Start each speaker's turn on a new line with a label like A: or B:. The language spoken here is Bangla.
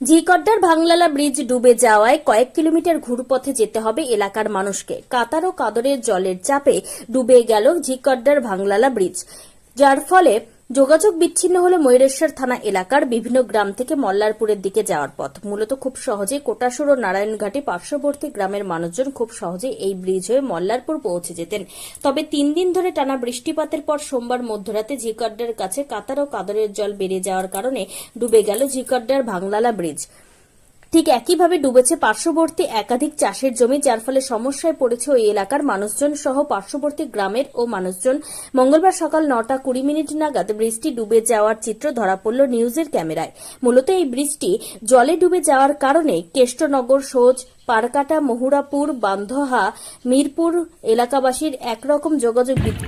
A: ঝিকড্ডার ভাংলালা ব্রিজ ডুবে যাওয়ায় কয়েক কিলোমিটার ঘুরপথে যেতে হবে এলাকার মানুষকে। কাতার ও কাদরের জলের চাপে ডুবে গেল ঝিকড্ডার ভাংলালা ব্রিজ। যার ফলে যোগাযোগ বিচ্ছিন্ন হলো ময়ূরেশ্বর থানা এলাকার বিভিন্ন গ্রাম থেকে মল্লারপুরের দিকে যাওয়ার পথ। মূলত খুব সহজেই কোটাসুর ও নারায়ণঘাটে পার্শ্ববর্তী গ্রামের মানুষজন খুব সহজে এই ব্রিজ হয়ে মল্লারপুর পৌঁছে যেতেন। তবে তিন দিন ধরে টানা বৃষ্টিপাতের পর সোমবার মধ্যরাতে ঝিকড্ডার কাছে কাতার ও কাদরের জল বেড়ে যাওয়ার কারণে ডুবে গেল ঝিকড্ডার ভাংলালা ব্রিজ। ঠিক একইভাবে ডুবেছে পার্শ্ববর্তী একাধিক চাষের জমি, যার ফলে সমস্যায় পড়েছে ওই এলাকার মানুষজন সহ পার্শ্ববর্তী গ্রামের ও মানুষজন। মঙ্গলবার সকাল নটা কুড়ি মিনিট নাগাদ বৃষ্টি ডুবে যাওয়ার চিত্র ধরা পড়ল নিউজের ক্যামেরায়। মূলত এই বৃষ্টি জলে ডুবে যাওয়ার কারণে কেষ্টনগর, সোজ, পারকাটা, মহুরাপুর, বান্ধহা, মিরপুর এলাকাবাসীর একরকম যোগাযোগ বৃদ্ধি